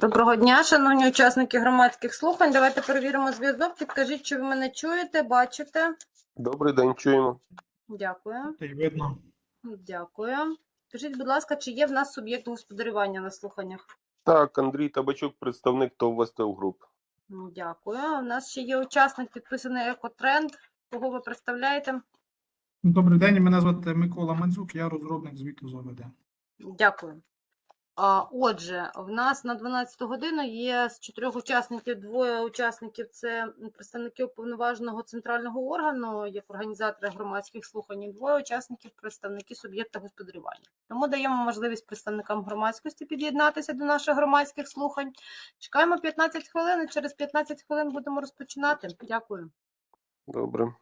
Доброго дня, шановні учасники громадських слухань. Давайте перевіримо зв'язок. Підкажіть, чи ви мене чуєте, бачите? Добрий день, чуємо. Дякую. Видно. Дякую. Скажіть, будь ласка, чи є в нас суб'єкт господарювання на слуханнях? Так, Андрій Табачук, представник ТОВ Вестел Груп. Дякую. У нас ще є учасник, підписаний Екотренд. Кого ви представляєте? Добрий день, мене звати Микола Мандзюк, я розробник звіту з ОВД. Дякую. Отже, в нас на 12 годину є з чотирьох учасників, двоє учасників це представники уповноваженого центрального органу, як організатори громадських слухань, двоє учасників представники суб'єкта господарювання. Тому даємо можливість представникам громадськості під'єднатися до наших громадських слухань. Чекаємо 15 хвилин і через 15 хвилин будемо розпочинати. Дякую. Добре.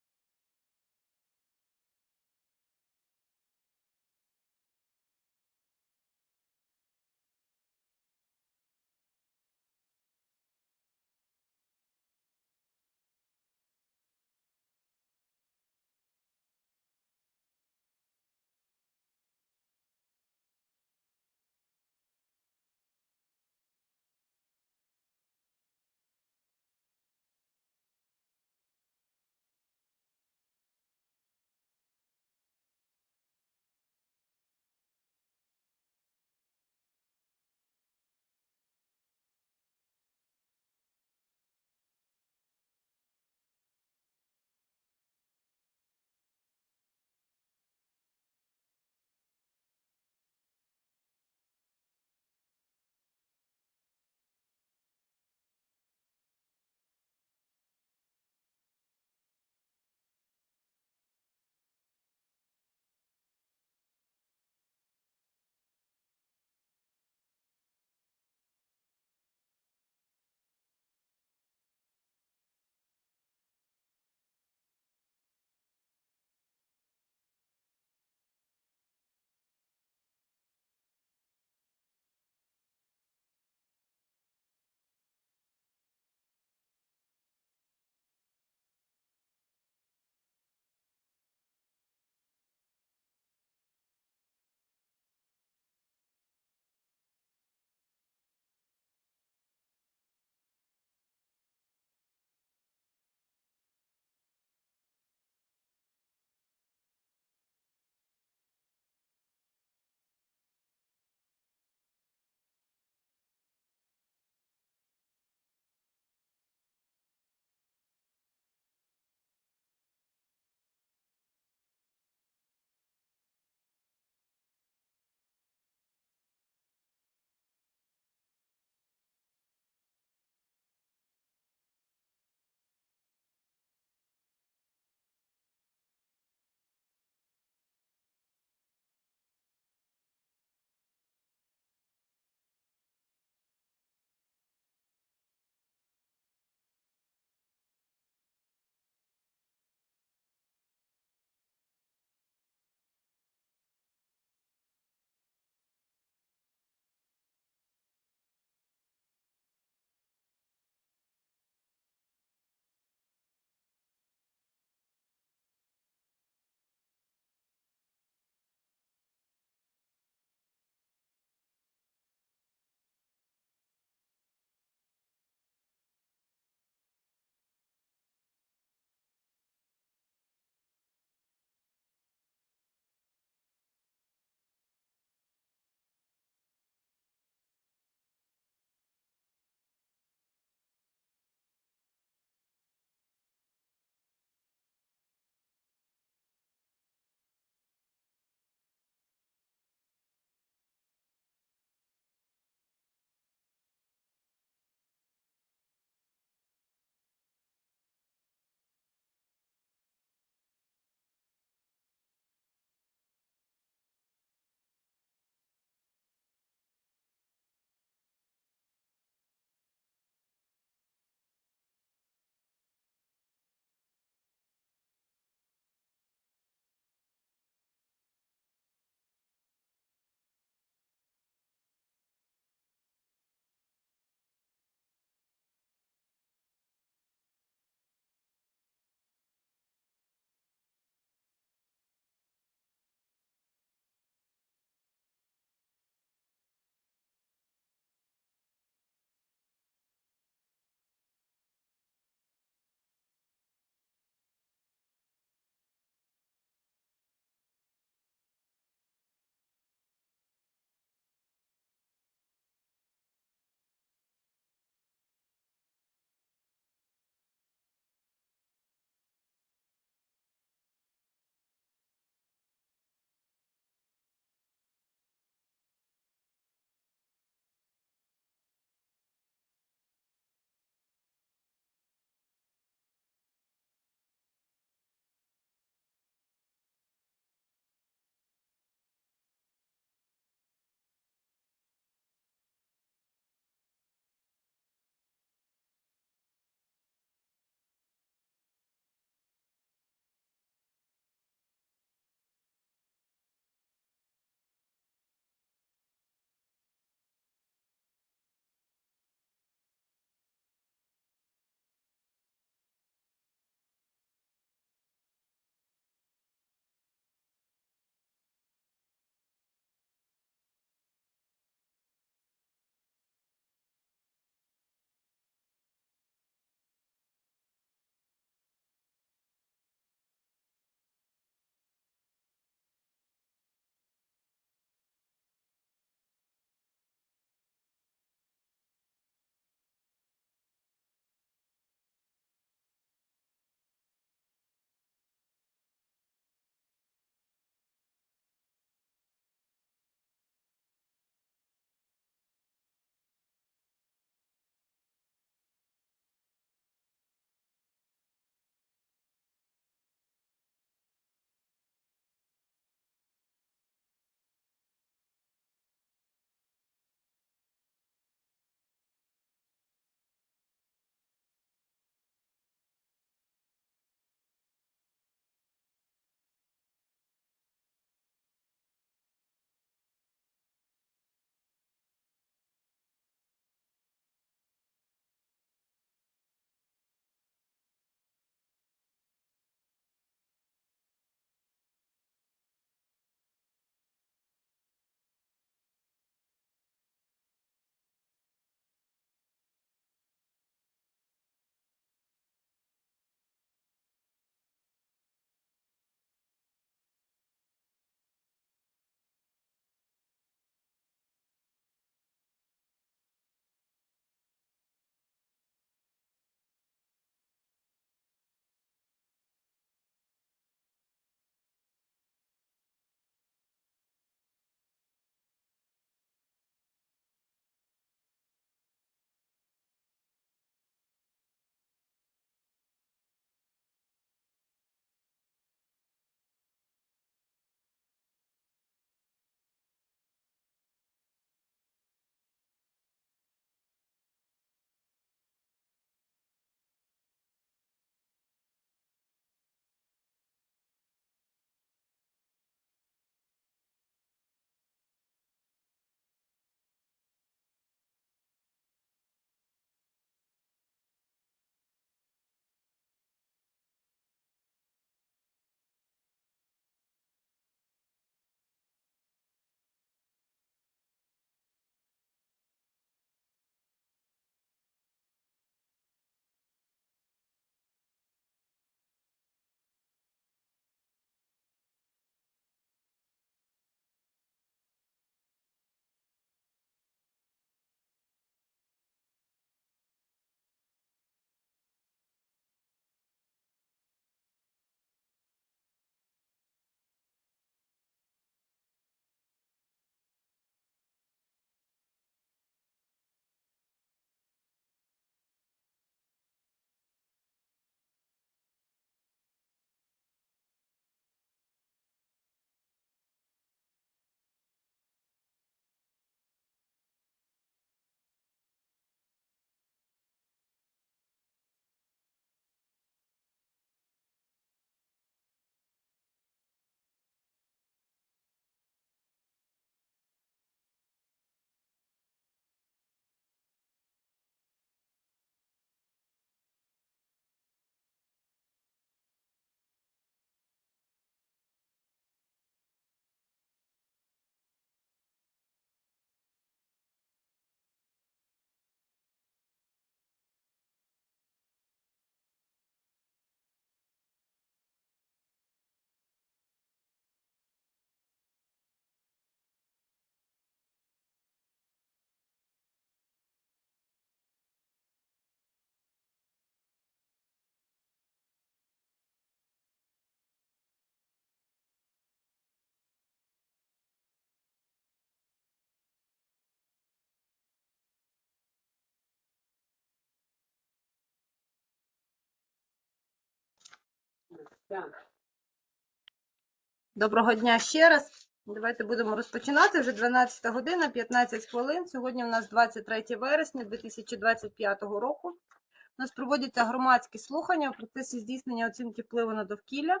Доброго дня ще раз. Давайте будемо розпочинати. Вже 12 година, 15 хвилин. Сьогодні у нас 23 вересня 2025 року. У нас проводяться громадські слухання в процесі здійснення оцінки впливу на довкілля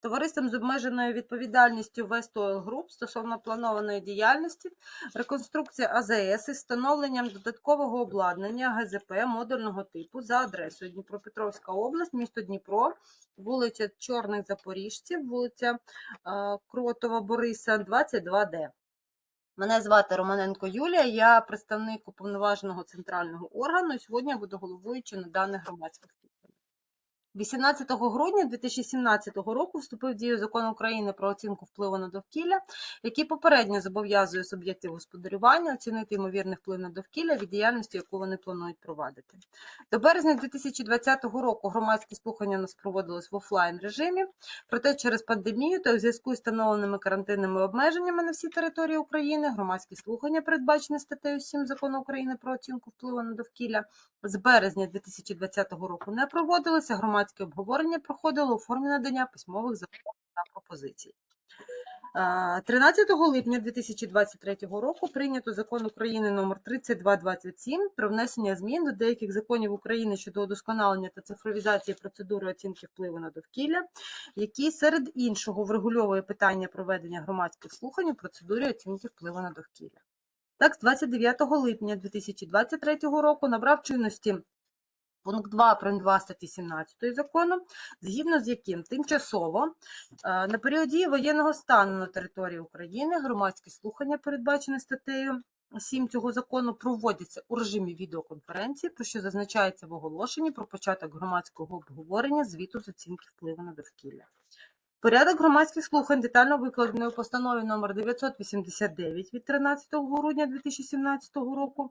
товариством з обмеженою відповідальністю West Oil Group стосовно планованої діяльності, реконструкція АЗС із встановленням додаткового обладнання ГЗП модульного типу за адресою Дніпропетровська область, місто Дніпро, вулиця Чорних Запоріжців, вулиця е, Кротова Бориса, 22Д. Мене звати Романенко Юлія, я представник уповноваженого центрального органу. і Сьогодні буду головуючим на даних громадських. 18 грудня 2017 року вступив в дію закон України про оцінку впливу на довкілля, який попередньо зобов'язує суб'єктів господарювання оцінити ймовірний вплив на довкілля від діяльності, яку вони планують провадити. До березня 2020 року громадські слухання у нас проводились в офлайн режимі, проте через пандемію та у зв'язку з встановленими карантинними обмеженнями на всій території України громадські слухання, передбачені статтею 7 закону України про оцінку впливу на довкілля, з березня 2020 року не проводилися. Громадське обговорення проходило у формі надання письмових запитів та пропозицій. Е, 13 липня 2023 року прийнято закон України номер 3227 про внесення змін до деяких законів України щодо удосконалення та цифровізації процедури оцінки впливу на довкілля, який серед іншого врегульовує питання проведення громадських слухань у процедурі оцінки впливу на довкілля. Так, з 29 липня 2023 року набрав чинності пункт 2 прим. 2 статті 17 закону, згідно з яким тимчасово е, на період дії воєнного стану на території України громадські слухання, передбачені статтею 7 цього закону, проводяться у режимі відеоконференції, про що зазначається в оголошенні про початок громадського обговорення звіту з оцінки впливу на довкілля. Порядок громадських слухань детально викладений у постанові номер 989 від 13 грудня 2017 року,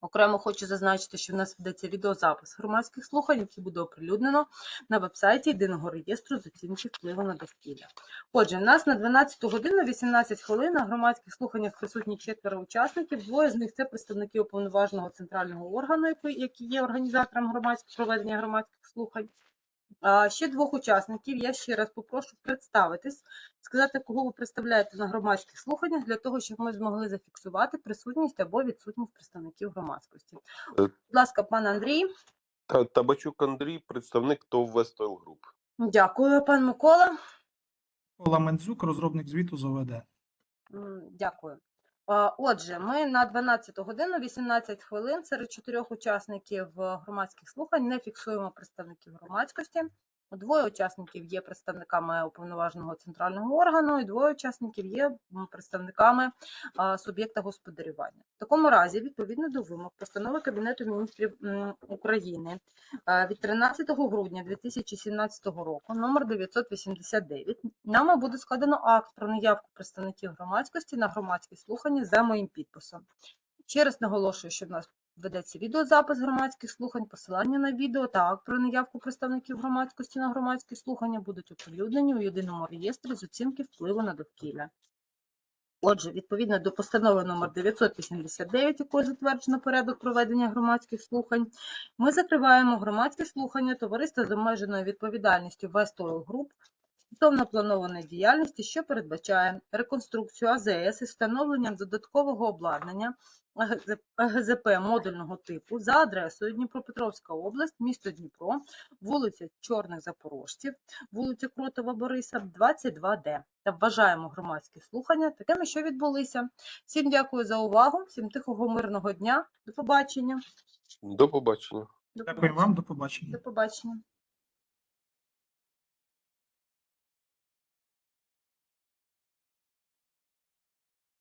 Окремо хочу зазначити, що в нас ведеться відеозапис громадських слухань, який буде оприлюднено на вебсайті Єдиного реєстру з оцінки впливу на довкілля. Отже, в нас на 12 годину 18 хвилин на громадських слуханнях присутні четверо учасників. Двоє з них це представники уповноваженого центрального органу, який є організатором громадських проведення громадських слухань. Ще двох учасників я ще раз попрошу представитись, сказати, кого ви представляєте на громадських слуханнях, для того, щоб ми змогли зафіксувати присутність або відсутність представників громадськості. Е. Будь ласка, пан Андрій. Та Табачук Андрій, представник ТОВ Oil Group. Дякую, пан Микола. Микола Мандзюк, розробник звіту з ОВД. Дякую. А, Отже, ми на 12 годину 18 хвилин серед чотирьох учасників е, громадських слухань не фіксуємо представників громадськості. Двоє учасників є представниками уповноваженого центрального органу, і двоє учасників є представниками суб'єкта господарювання. В такому разі, відповідно до вимог постанови Кабінету міністрів України а, від 13 грудня 2017 року, номер 989, нами буде складено акт про наявку представників громадськості на громадські слухання за моїм підписом. Ще раз наголошую, що в нас ведеться відеозапис громадських слухань, посилання на відео та акт про наявку представників громадськості на громадські слухання будуть оприлюднені у єдиному реєстрі з оцінки впливу на довкілля. Отже, відповідно до постанови номер 989, якою затверджено порядок проведення громадських слухань, ми закриваємо громадські слухання товариства з обмеженою відповідальністю Oil Group стосовно планованої діяльності, що передбачає реконструкцію АЗС із встановленням додаткового обладнання АГЗ- АГЗП модульного типу за адресою Дніпропетровська область, місто Дніпро, вулиця Чорних Запорожців, вулиця Кротова Бориса, 22Д. Та вважаємо громадські слухання такими, що відбулися. Всім дякую за увагу, всім тихого мирного дня. До побачення. До побачення. Дякую вам, до побачення. До побачення.